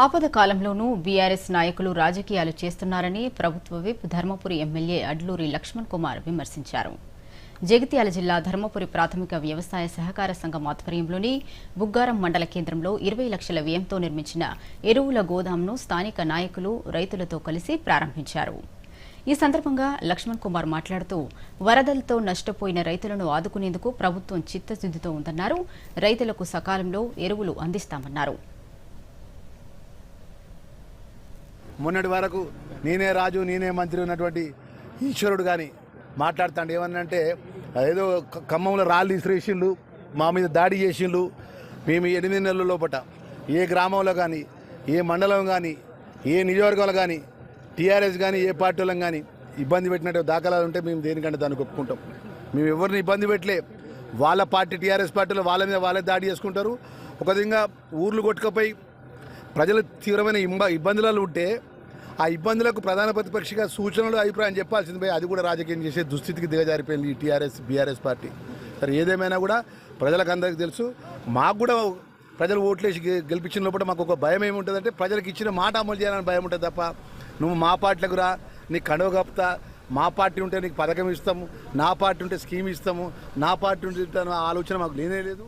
ఆపద కాలంలోనూ బీఆర్ఎస్ నాయకులు రాజకీయాలు చేస్తున్నారని ప్రభుత్వ విప్ ధర్మపురి ఎమ్మెల్యే అడ్లూరి లక్ష్మణ్ కుమార్ విమర్శించారు. జగిత్యాల జిల్లా ధర్మపురి ప్రాథమిక వ్యవసాయ సహకార సంఘం ఆధ్వర్యంలోని బుగ్గారం మండల కేంద్రంలో ఇరవై లక్షల వ్యయంతో నిర్మించిన ఎరువుల గోదాంను స్థానిక నాయకులు రైతులతో కలిసి ప్రారంభించారు. ఈ సందర్భంగా లక్ష్మణ్ కుమార్ మాట్లాడుతూ వరదలతో నష్టపోయిన రైతులను ఆదుకునేందుకు ప్రభుత్వం చిత్తశుద్దితో ఉందన్నారు. రైతులకు సకాలంలో ఎరువులు అందిస్తామన్నారు. మొన్నటి వరకు నేనే రాజు నేనే మంత్రి ఉన్నటువంటి ఈశ్వరుడు కానీ మాట్లాడుతాడు. ఏమన్నంటే ఏదో ఖమ్మంలో రాళ్ళు ఇసిరేసిండు మా మీద దాడి చేసిండు. మేము ఎనిమిది నెలల లోపట ఏ గ్రామంలో కానీ ఏ మండలం కానీ ఏ నియోజకవర్గంలో కానీ టీఆర్ఎస్ కానీ ఏ పార్టీలం కానీ ఇబ్బంది పెట్టినట్టు దాఖలాలు ఉంటే మేము దేనికంటే దానికి ఒప్పుకుంటాం. మేము ఎవరిని ఇబ్బంది పెట్టలే. వాళ్ళ పార్టీ టీఆర్ఎస్ పార్టీలో వాళ్ళ మీద వాళ్ళే దాడి చేసుకుంటారు. ఒక విధంగా ఊర్లు కొట్టుకపోయి ప్రజలు తీవ్రమైన ఇబ్బ ఇబ్బందులలో ఉంటే ఆ ఇబ్బందులకు ప్రధాన ప్రతిపక్షగా సూచనలు అభిప్రాయం చెప్పాల్సింది పోయి అది కూడా రాజకీయం చేసే దుస్థితికి దిగజారిపోయింది ఈ టీఆర్ఎస్ బీఆర్ఎస్ పార్టీ. సరే ఏదేమైనా కూడా ప్రజలకు అందరికీ తెలుసు మాకు కూడా ప్రజలు ఓట్లేసి గె- గెలిపించిన లోపల మాకు ఒక భయం ఏముంటుందంటే ప్రజలకు ఇచ్చిన మాట అమలు చేయాలని భయం ఉంటుంది తప్ప నువ్వు మా పార్టీలకు రా నీకు కడవ కప్తా మా పార్టీ ఉంటే నీకు పథకం ఇస్తాము నా పార్టీ ఉంటే స్కీమ్ ఇస్తాము నా పార్టీ ఉంటే ఆ ఆలోచన మాకు లేనే లేదు.